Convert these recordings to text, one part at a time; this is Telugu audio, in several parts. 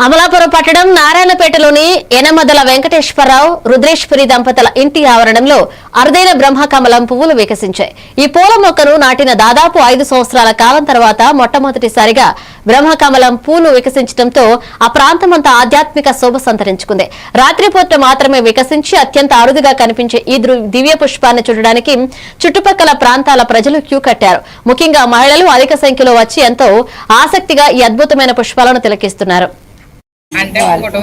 అమలాపురం పట్టణం నారాయణపేటలోని ఎనమదల వెంకటేశ్వరరావు రుద్రేశ్వరి దంపతుల ఇంటి ఆవరణంలో అరుదైన బ్రహ్మకమలం పువ్వులు వికసించాయి. ఈ పూల మొక్కను నాటిన దాదాపు ఐదు సంవత్సరాల కాలం తర్వాత మొట్టమొదటిసారిగా బ్రహ్మకమలం పూలు వికసించడంతో ఆ ప్రాంతమంతా ఆధ్యాత్మిక శోభ సంతరించుకుంది. రాత్రిపూట మాత్రమే వికసించి అత్యంత అరుదుగా కనిపించే ఈ దృ- దివ్య పుష్పాన్ని చూడడానికి చుట్టుపక్కల ప్రాంతాల ప్రజలు క్యూ కట్టారు. ముఖ్యంగా మహిళలు అధిక సంఖ్యలో వచ్చి ఎంతో ఆసక్తిగా ఈ అద్భుతమైన పుష్పాలను తిలకిస్తున్నారు. అంటే ఫోటో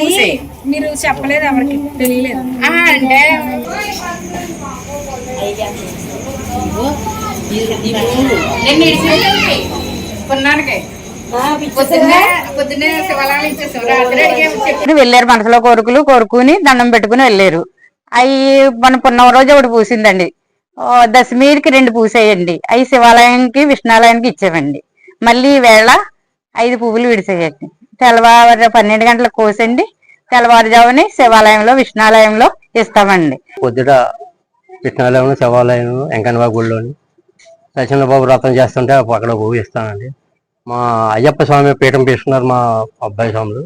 చూసి. మీరు చెప్పలేదు ఎవరికి? తెలియలేదు. ఆ, అంటే వెళ్ళారు మనసులో కోరికలు కోరుకుని దండం పెట్టుకుని వెళ్ళారు. అవి మన పున్నమ రోజు ఒకటి పూసిందండి. ఓ దశమికి రెండు పూసేయండి. అవి శివాలయానికి విష్ణాలయానికి ఇచ్చామండి మళ్ళీ వేళ ఐదు పువ్వులు విడిసేయండి. తెల్లవారు పన్నెండు గంటలకు కోసండి. తెల్లవారుజాముని శివాలయంలో విష్ణాలయంలో ఇస్తామండి. పొద్దుట కృష్ణాలయం శివాలయం వెంకన్నబాబు గుడిలోని సత్యనబాబు వ్రతం చేస్తుంటే అక్కడ పువ్వు ఇస్తానండి మా అయ్యప్ప స్వామి పీఠం తీసుకున్నారు మా అబ్బాయి స్వాములు.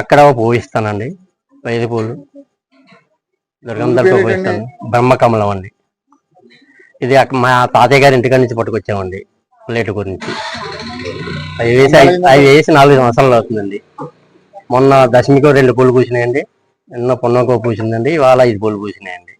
అక్కడ ఒక పువ్వు ఇస్తానండి. వైద్య పువ్వులు. దుర్గంధలతో పువ్వు ఇస్తాను. బ్రహ్మకమలం అండి. ఇది మా తాతయ్య గారి ఇంటికాడ నుంచి పట్టుకొచ్చామండి ప్లేట్ గురించి. అవి వేసి అవి వేసి నాలుగు సంవత్సరాలు అవుతుందండి. మొన్న దశమికో రెండు పూలు పూసినాయండి నిన్న పొన్నకో పూసిందండి ఇవాళ ఐదు పూలు పూసినాయండి.